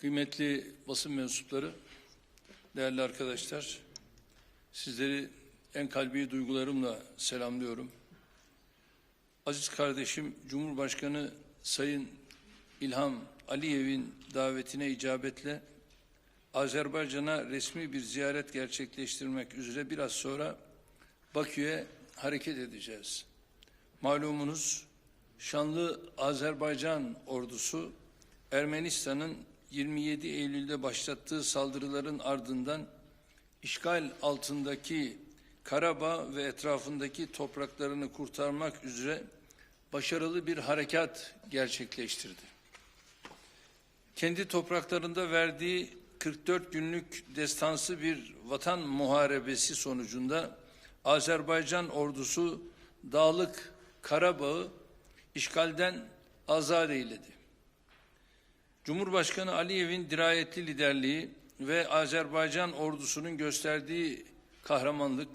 Kıymetli basın mensupları, değerli arkadaşlar, sizleri en kalbi duygularımla selamlıyorum. Aziz kardeşim Cumhurbaşkanı Sayın İlham Aliyev'in davetine icabetle Azerbaycan'a resmi bir ziyaret gerçekleştirmek üzere biraz sonra Bakü'ye hareket edeceğiz. Malumunuz şanlı Azerbaycan ordusu Ermenistan'ın 27 Eylül'de başlattığı saldırıların ardından işgal altındaki Karabağ ve etrafındaki topraklarını kurtarmak üzere başarılı bir harekat gerçekleştirdi. Kendi topraklarında verdiği 44 günlük destansı bir vatan muharebesi sonucunda Azerbaycan ordusu Dağlık Karabağ'ı işgalden azat eyledi. Cumhurbaşkanı Aliyev'in dirayetli liderliği ve Azerbaycan ordusunun gösterdiği kahramanlık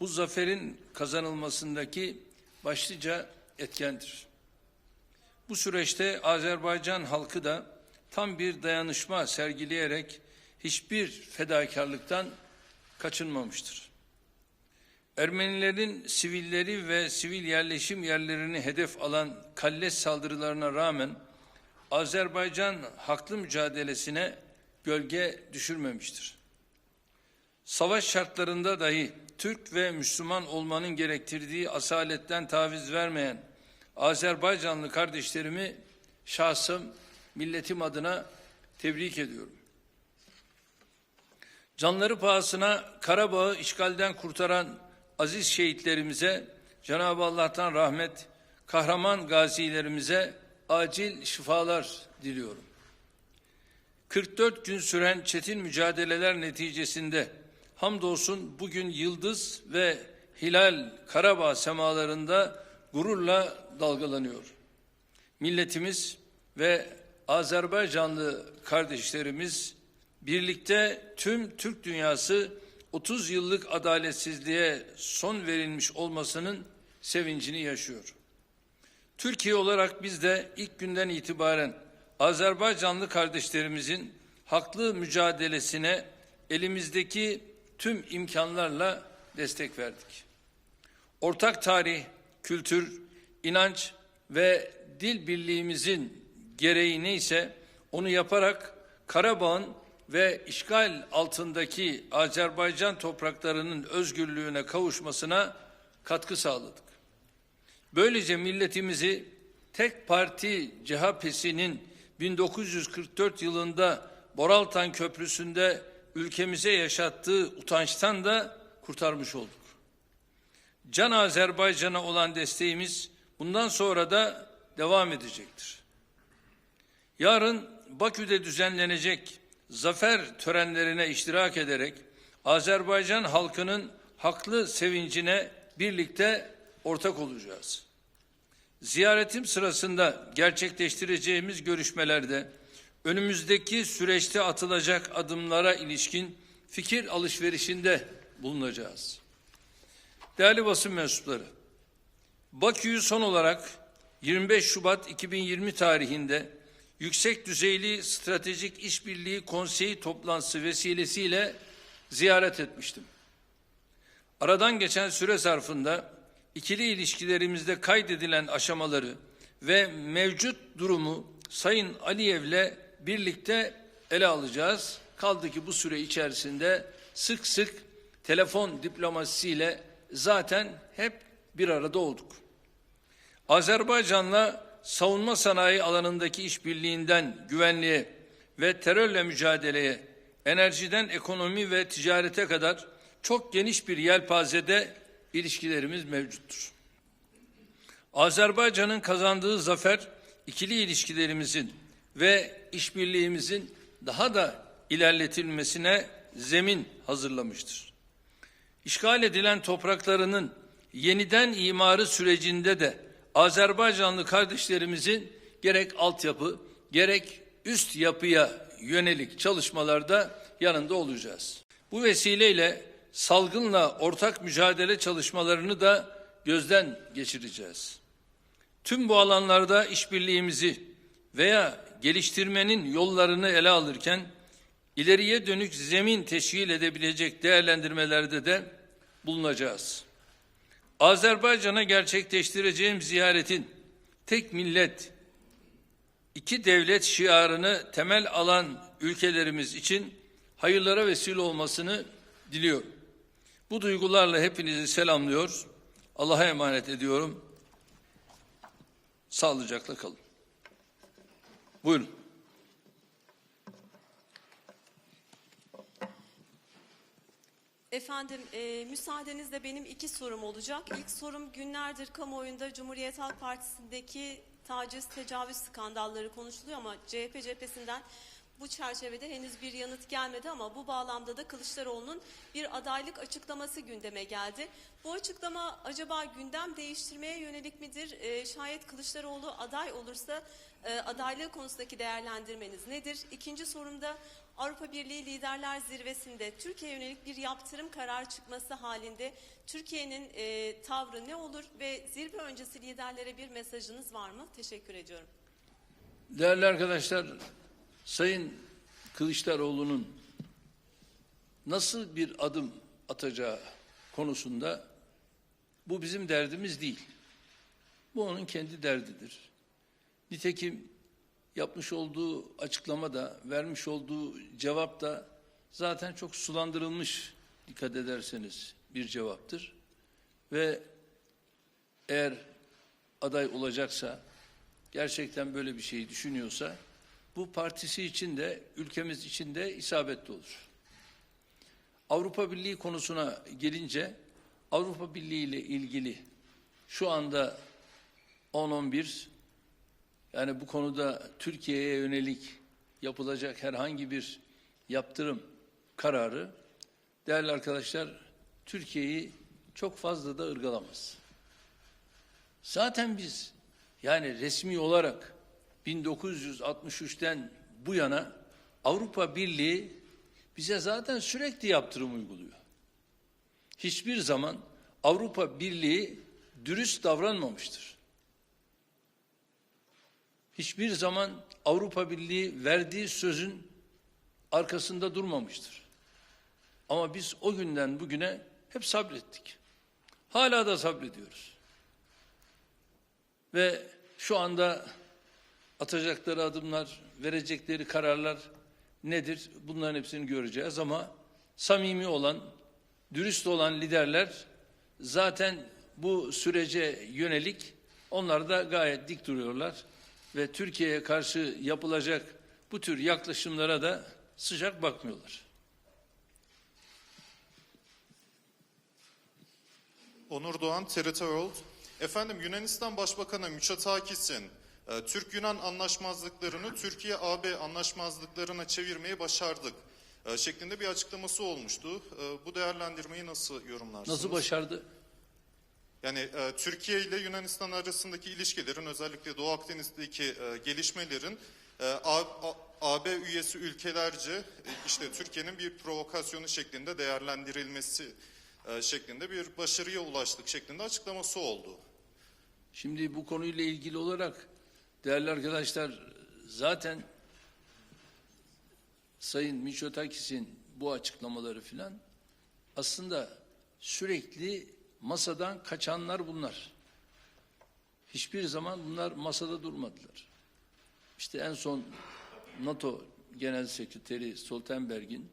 bu zaferin kazanılmasındaki başlıca etkendir. Bu süreçte Azerbaycan halkı da tam bir dayanışma sergileyerek hiçbir fedakarlıktan kaçınmamıştır. Ermenilerin sivilleri ve sivil yerleşim yerlerini hedef alan kalleş saldırılarına rağmen Azerbaycan haklı mücadelesine gölge düşürmemiştir. Savaş şartlarında dahi Türk ve Müslüman olmanın gerektirdiği asaletten taviz vermeyen Azerbaycanlı kardeşlerimi şahsım, milletim adına tebrik ediyorum. Canları pahasına Karabağ'ı işgalden kurtaran aziz şehitlerimize Cenab-ı Allah'tan rahmet, kahraman gazilerimize acil şifalar diliyorum. 44 gün süren çetin mücadeleler neticesinde hamdolsun bugün yıldız ve hilal Karabağ semalarında gururla dalgalanıyor. Milletimiz ve Azerbaycanlı kardeşlerimiz birlikte tüm Türk dünyası 30 yıllık adaletsizliğe son verilmiş olmasının sevincini yaşıyor. Türkiye olarak biz de ilk günden itibaren Azerbaycanlı kardeşlerimizin haklı mücadelesine elimizdeki tüm imkanlarla destek verdik. Ortak tarih, kültür, inanç ve dil birliğimizin gereği neyse onu yaparak Karabağ'ın ve işgal altındaki Azerbaycan topraklarının özgürlüğüne kavuşmasına katkı sağladık. Böylece milletimizi tek parti CHP'sinin 1944 yılında Boraltan Köprüsü'nde ülkemize yaşattığı utançtan da kurtarmış olduk. Can Azerbaycan'a olan desteğimiz bundan sonra da devam edecektir. Yarın Bakü'de düzenlenecek zafer törenlerine iştirak ederek Azerbaycan halkının haklı sevincine birlikte ortak olacağız. Ziyaretim sırasında gerçekleştireceğimiz görüşmelerde önümüzdeki süreçte atılacak adımlara ilişkin fikir alışverişinde bulunacağız. Değerli basın mensupları, Bakü'yü son olarak 25 Şubat 2020 tarihinde Yüksek Düzeyli Stratejik İşbirliği Konseyi toplantısı vesilesiyle ziyaret etmiştim. Aradan geçen süre zarfında ikili ilişkilerimizde kaydedilen aşamaları ve mevcut durumu Sayın Aliyev'le birlikte ele alacağız. Kaldı ki bu süre içerisinde sık sık telefon diplomasisiyle zaten hep bir arada olduk. Azerbaycan'la savunma sanayi alanındaki işbirliğinden güvenliğe ve terörle mücadeleye, enerjiden ekonomi ve ticarete kadar çok geniş bir yelpazede ilişkilerimiz mevcuttur. Azerbaycan'ın kazandığı zafer ikili ilişkilerimizin ve işbirliğimizin daha da ilerletilmesine zemin hazırlamıştır. İşgal edilen topraklarının yeniden imarı sürecinde de Azerbaycanlı kardeşlerimizin gerek altyapı gerek üst yapıya yönelik çalışmalarda yanında olacağız. Bu vesileyle salgınla ortak mücadele çalışmalarını da gözden geçireceğiz. Tüm bu alanlarda işbirliğimizi veya geliştirmenin yollarını ele alırken ileriye dönük zemin teşkil edebilecek değerlendirmelerde de bulunacağız. Azerbaycan'a gerçekleştireceğim ziyaretin tek millet, iki devlet şiarını temel alan ülkelerimiz için hayırlara vesile olmasını diliyorum. Bu duygularla hepinizi selamlıyor. Allah'a emanet ediyorum. Sağlıcakla kalın. Buyurun. Efendim, e, müsaadenizle benim iki sorum olacak. İlk sorum günlerdir kamuoyunda Cumhuriyet Halk Partisi'ndeki taciz, tecavüz skandalları konuşuluyor ama CHP cephesinden bu çerçevede henüz bir yanıt gelmedi ama bu bağlamda da Kılıçdaroğlu'nun bir adaylık açıklaması gündeme geldi. Bu açıklama acaba gündem değiştirmeye yönelik midir? E, şayet Kılıçdaroğlu aday olursa e, adaylığı konusundaki değerlendirmeniz nedir? İkinci sorumda Avrupa Birliği Liderler Zirvesi'nde Türkiye yönelik bir yaptırım kararı çıkması halinde Türkiye'nin e, tavrı ne olur ve zirve öncesi liderlere bir mesajınız var mı? Teşekkür ediyorum. Değerli arkadaşlar, Sayın Kılıçdaroğlu'nun nasıl bir adım atacağı konusunda bu bizim derdimiz değil. Bu onun kendi derdidir. Nitekim yapmış olduğu açıklama da, vermiş olduğu cevap da zaten çok sulandırılmış dikkat ederseniz bir cevaptır. Ve eğer aday olacaksa, gerçekten böyle bir şeyi düşünüyorsa, bu partisi için de, ülkemiz için de isabetli olur. Avrupa Birliği konusuna gelince, Avrupa Birliği ile ilgili şu anda 10-11 yani bu konuda Türkiye'ye yönelik yapılacak herhangi bir yaptırım kararı değerli arkadaşlar Türkiye'yi çok fazla da ırgalamaz. Zaten biz yani resmi olarak 1963'ten bu yana Avrupa Birliği bize zaten sürekli yaptırım uyguluyor. Hiçbir zaman Avrupa Birliği dürüst davranmamıştır hiçbir zaman Avrupa Birliği verdiği sözün arkasında durmamıştır. Ama biz o günden bugüne hep sabrettik. Hala da sabrediyoruz. Ve şu anda atacakları adımlar, verecekleri kararlar nedir? Bunların hepsini göreceğiz ama samimi olan, dürüst olan liderler zaten bu sürece yönelik onlar da gayet dik duruyorlar ve Türkiye'ye karşı yapılacak bu tür yaklaşımlara da sıcak bakmıyorlar. Onur Doğan, TRT World. Efendim Yunanistan Başbakanı Mitsotakis'in Türk-Yunan anlaşmazlıklarını Türkiye-AB anlaşmazlıklarına çevirmeyi başardık e, şeklinde bir açıklaması olmuştu. E, bu değerlendirmeyi nasıl yorumlarsınız? Nasıl başardı? Yani e, Türkiye ile Yunanistan arasındaki ilişkilerin özellikle Doğu Akdeniz'deki e, gelişmelerin e, A, A, AB üyesi ülkelerce e, işte Türkiye'nin bir provokasyonu şeklinde değerlendirilmesi e, şeklinde bir başarıya ulaştık şeklinde açıklaması oldu. Şimdi bu konuyla ilgili olarak değerli arkadaşlar zaten Sayın Mitsotakis'in bu açıklamaları filan aslında sürekli masadan kaçanlar bunlar. Hiçbir zaman bunlar masada durmadılar. İşte en son NATO Genel Sekreteri Stoltenberg'in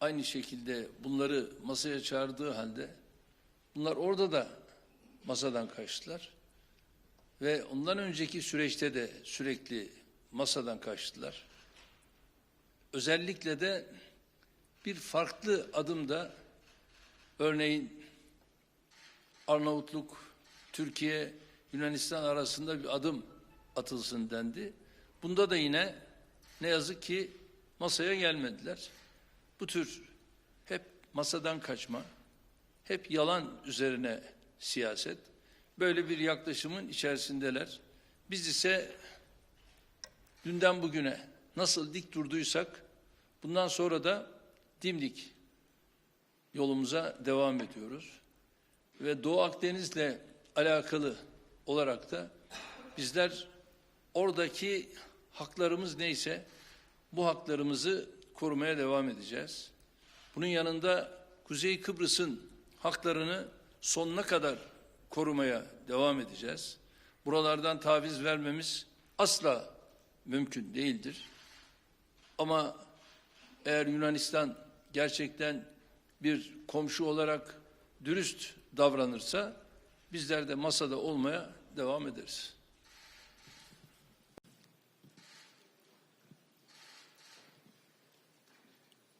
aynı şekilde bunları masaya çağırdığı halde bunlar orada da masadan kaçtılar. Ve ondan önceki süreçte de sürekli masadan kaçtılar. Özellikle de bir farklı adımda örneğin Arnavutluk, Türkiye, Yunanistan arasında bir adım atılsın dendi. Bunda da yine ne yazık ki masaya gelmediler. Bu tür hep masadan kaçma, hep yalan üzerine siyaset, böyle bir yaklaşımın içerisindeler. Biz ise dünden bugüne nasıl dik durduysak bundan sonra da dimdik yolumuza devam ediyoruz ve Doğu Akdeniz'le alakalı olarak da bizler oradaki haklarımız neyse bu haklarımızı korumaya devam edeceğiz. Bunun yanında Kuzey Kıbrıs'ın haklarını sonuna kadar korumaya devam edeceğiz. Buralardan taviz vermemiz asla mümkün değildir. Ama eğer Yunanistan gerçekten bir komşu olarak dürüst davranırsa bizler de masada olmaya devam ederiz.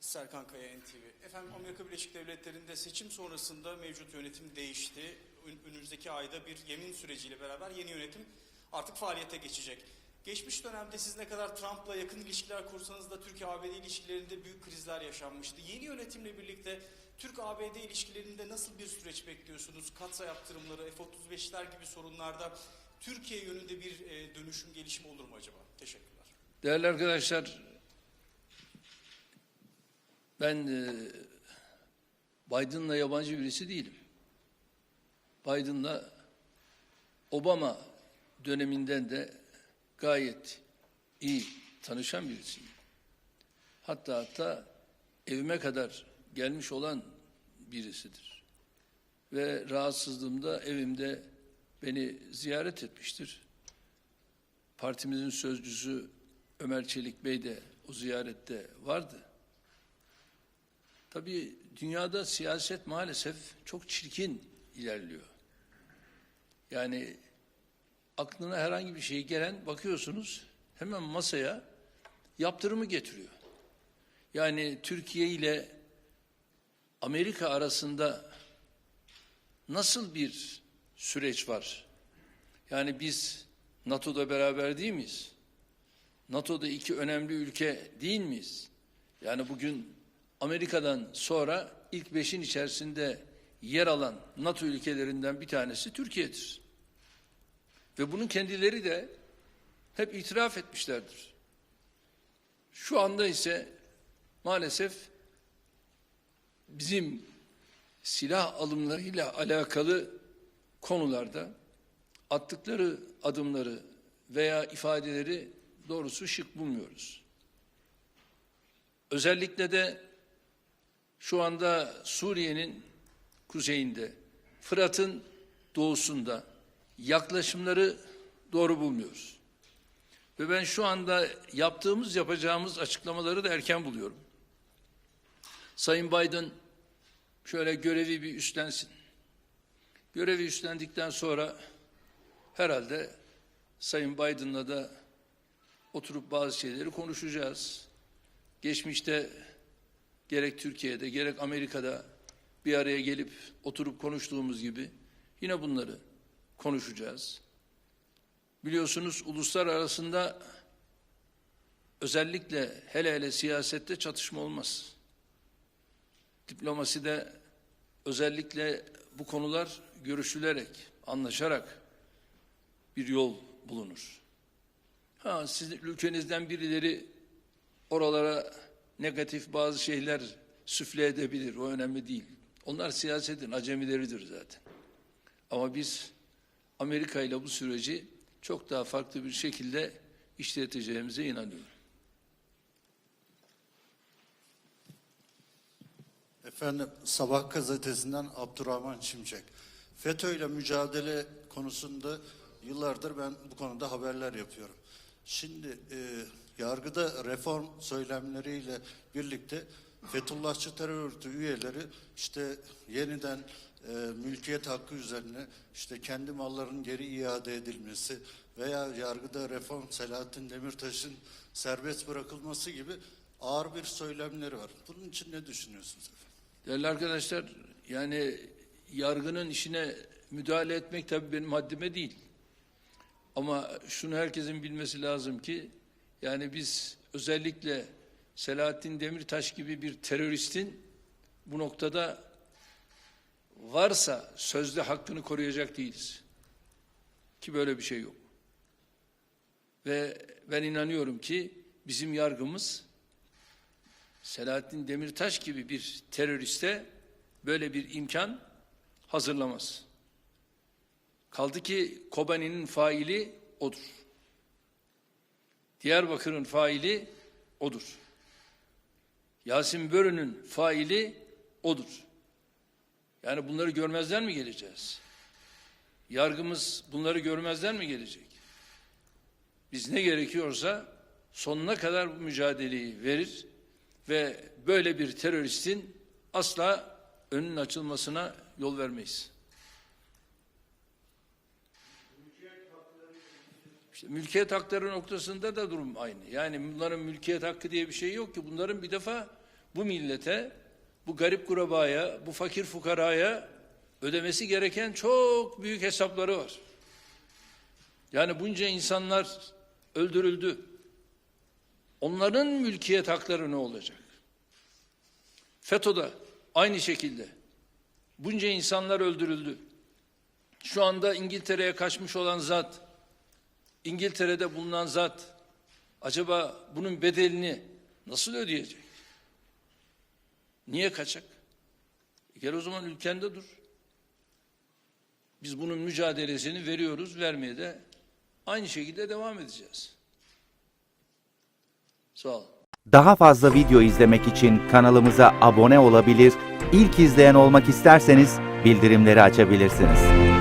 Serkan Kaya NTV. Efendim Amerika Birleşik Devletleri'nde seçim sonrasında mevcut yönetim değişti. Ön- Önümüzdeki ayda bir yemin süreciyle beraber yeni yönetim artık faaliyete geçecek. Geçmiş dönemde siz ne kadar Trump'la yakın ilişkiler kursanız da Türkiye-ABD ilişkilerinde büyük krizler yaşanmıştı. Yeni yönetimle birlikte Türk-ABD ilişkilerinde nasıl bir süreç bekliyorsunuz? Katsa yaptırımları, F-35'ler gibi sorunlarda Türkiye yönünde bir e, dönüşüm, gelişim olur mu acaba? Teşekkürler. Değerli arkadaşlar, ben e, Biden'la yabancı birisi değilim. Biden'la Obama döneminden de gayet iyi tanışan birisiyim. Hatta hatta evime kadar gelmiş olan birisidir. Ve rahatsızlığımda evimde beni ziyaret etmiştir. Partimizin sözcüsü Ömer Çelik Bey de o ziyarette vardı. Tabii dünyada siyaset maalesef çok çirkin ilerliyor. Yani aklına herhangi bir şey gelen bakıyorsunuz hemen masaya yaptırımı getiriyor. Yani Türkiye ile Amerika arasında nasıl bir süreç var? Yani biz NATO'da beraber değil miyiz? NATO'da iki önemli ülke değil miyiz? Yani bugün Amerika'dan sonra ilk beşin içerisinde yer alan NATO ülkelerinden bir tanesi Türkiye'dir. Ve bunun kendileri de hep itiraf etmişlerdir. Şu anda ise maalesef bizim silah alımlarıyla alakalı konularda attıkları adımları veya ifadeleri doğrusu şık bulmuyoruz. Özellikle de şu anda Suriye'nin kuzeyinde, Fırat'ın doğusunda yaklaşımları doğru bulmuyoruz. Ve ben şu anda yaptığımız, yapacağımız açıklamaları da erken buluyorum. Sayın Biden şöyle görevi bir üstlensin. Görevi üstlendikten sonra herhalde Sayın Biden'la da oturup bazı şeyleri konuşacağız. Geçmişte gerek Türkiye'de gerek Amerika'da bir araya gelip oturup konuştuğumuz gibi yine bunları konuşacağız. Biliyorsunuz uluslar arasında özellikle hele hele siyasette çatışma olmaz. Diplomaside özellikle bu konular görüşülerek, anlaşarak bir yol bulunur. Ha sizin ülkenizden birileri oralara negatif bazı şeyler süfle edebilir. O önemli değil. Onlar siyasetin acemileridir zaten. Ama biz Amerika ile bu süreci çok daha farklı bir şekilde işleteceğimize inanıyorum. Efendim Sabah gazetesinden Abdurrahman Şimşek. FETÖ ile mücadele konusunda yıllardır ben bu konuda haberler yapıyorum. Şimdi e, yargıda reform söylemleriyle birlikte Fethullahçı terör örgütü üyeleri işte yeniden e, mülkiyet hakkı üzerine işte kendi mallarının geri iade edilmesi veya yargıda reform Selahattin Demirtaş'ın serbest bırakılması gibi ağır bir söylemleri var. Bunun için ne düşünüyorsunuz efendim? Değerli arkadaşlar, yani yargının işine müdahale etmek tabii benim haddime değil. Ama şunu herkesin bilmesi lazım ki, yani biz özellikle Selahattin Demirtaş gibi bir teröristin bu noktada varsa sözde hakkını koruyacak değiliz. Ki böyle bir şey yok. Ve ben inanıyorum ki bizim yargımız Selahattin Demirtaş gibi bir teröriste böyle bir imkan hazırlamaz. Kaldı ki Kobani'nin faili odur. Diyarbakır'ın faili odur. Yasin Börü'nün faili odur. Yani bunları görmezden mi geleceğiz? Yargımız bunları görmezden mi gelecek? Biz ne gerekiyorsa sonuna kadar bu mücadeleyi verir ve böyle bir teröristin asla önünün açılmasına yol vermeyiz. İşte mülkiyet hakları noktasında da durum aynı. Yani bunların mülkiyet hakkı diye bir şey yok ki. Bunların bir defa bu millete, bu garip kurabaya, bu fakir fukaraya ödemesi gereken çok büyük hesapları var. Yani bunca insanlar öldürüldü. Onların mülkiyet hakları ne olacak? FETÖ'de aynı şekilde bunca insanlar öldürüldü. Şu anda İngiltere'ye kaçmış olan zat, İngiltere'de bulunan zat acaba bunun bedelini nasıl ödeyecek? Niye kaçak? E gel o zaman ülkende dur. Biz bunun mücadelesini veriyoruz, vermeye de aynı şekilde devam edeceğiz. Sağ olun. Daha fazla video izlemek için kanalımıza abone olabilir, ilk izleyen olmak isterseniz bildirimleri açabilirsiniz.